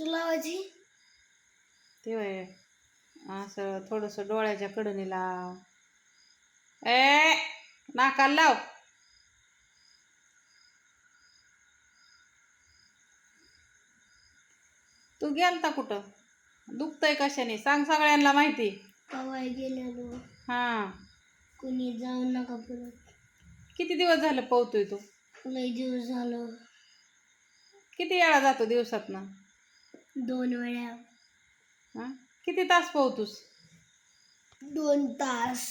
लावायची ते असं थोडंसं डोळ्याच्या कडनी लाव. ए नाकाला लाव. तू गेलता कुठं? दुखतंय कशाने? सांग सगळ्यांना माहिती. पवाय गेलेलो. हां. कुणी जाऊ नका परत. किती दिवस झालं पोहतोय तू? लय दिवस झालं. किती वेळा जातो दिवसातनं? दोन वेळा. हां? किती तास पोहतोस? दोन तास.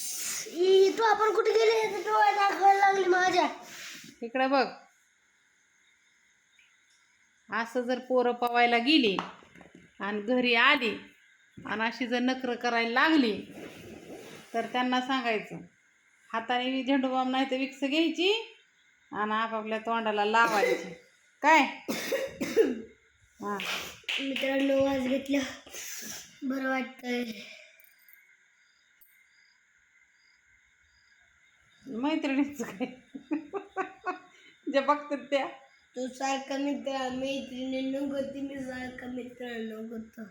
ई, तू आपण कुठे गेले? तर डोळ्या दाखवायला लागली माझ्या. इकडे बघ. असं जर पोरं पवायला गेली आणि घरी आली आणि अशी जर नखरं करायला लागली तर त्यांना सांगायचं हाताने झेंडूबाम नाही तर विक्स घ्यायची आणि आपापल्या तोंडाला लावायची. काय? हां. मित्रांनो वाज घेतल्या बरं वाटतंय. मैत्रिणीचं काय? जे बघतात त्या. तू सारखा मित्र मैत्रिणी नको मी सारखा मित्र नको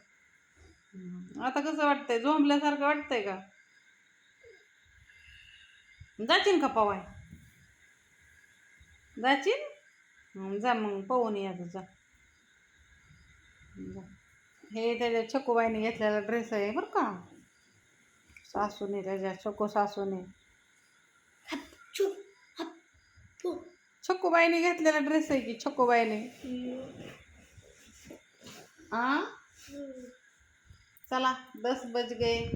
आता कसं वाटतंय? झोंबल्यासारखं वाटतंय का? जाशील का पवाय? हं, जा मग पवून या तुझा. हे त्याच्या छकूबाईने घेतलेला ड्रेस आहे बरं का. सासूने त्याच्या छको सासूने. छकूबाईने घेतलेला ड्रेस आहे की छकूबाईने? आ? चला दस बज गए.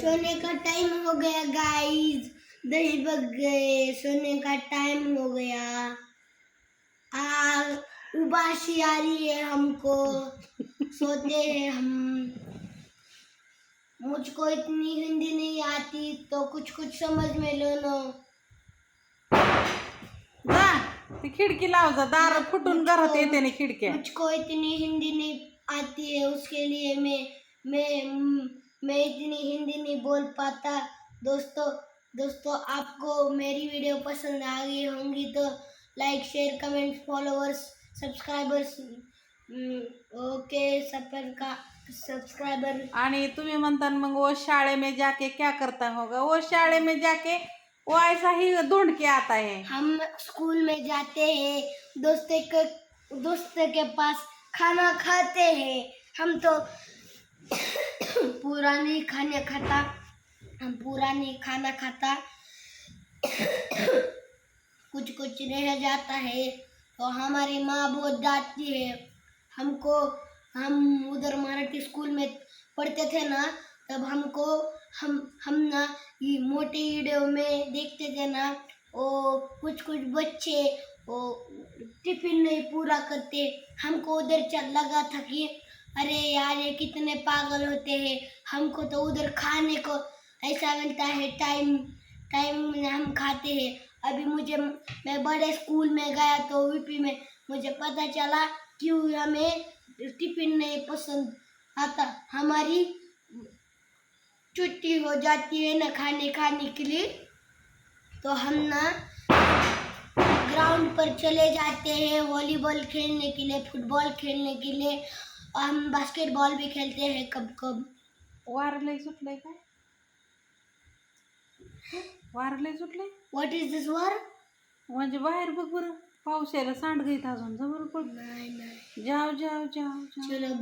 सोने का टाइम हो गया गाइस दही बग गए. सोने का टाइम हो गया. उबासी आ रही है हमको। सोते हैं हम। मुझको इतनी हिंदी नहीं आती तो कुछ कुछ समझ में लो नो। ती खिडकी लाव जा दार फुटून घरात येते ना खिडक्या. मुझको इतनी हिंदी नहीं आती है उसके लिए मैं मैं मैं इतनी हिंदी नहीं बोल पाता। दोस्तों दोस्तों आपको मेरी वीडियो पसंद आ गई होंगी तो like share comment followers subscribers okay सफ़र का सब्सक्राइबर आणि तुम्ही म्हणता मग वो शाळे में जाके क्या करता होगा? वो शाळे में जाके वो ऐसा ही ढूंढ के आता है. हम स्कूल में जाते हैं दोस्त के दोस्त के पास खाना खाते हैं। हम तो पूरा नहीं खाने खाता हम पूरा नहीं खाना खाता कुछ कुछ रह जाता है। तो हमारी माँ बहुत डांटती है। हमको, हम उधर मराठी स्कूल में पढ़ते थे ना, तब हमको, हम हम ना ये मोटी वीडियो में देखते थे ना, वो कुछ कुछ बच्चे, वो टिफ़िन नहीं पूरा करते। हमको उधर चल लगा था कि, अरे यार, ये कितने पागल होते हैं। हमको तो उधर खाने को ऐसा मिलता है, टाइम टाइम में हम खाते हैं। अभी मुझे, मैं बड़े स्कूल में गया तो यूपी में मुझे पता चला क्यों हमें टिफ़िन नहीं पसंद आता। हमारी छुट्टी हो जाती है ना खाने खाने के लिए तो हम ना ग्राउंड पर चले जाते हैं वॉलीबॉल खेलने के लिए, फुटबॉल खेलने के लिए। और हम बास्केटबॉल भी खेलते हैं कब कब वार लय सुटलंय काय वार लय सुटलंय. व्हाट इज दिस वर म्हणजे बाहेर बघ बरं पाऊस यायला सांड गईत अजून जवळ पड. नाही नाही. जाव जाव जाव जाव. चलो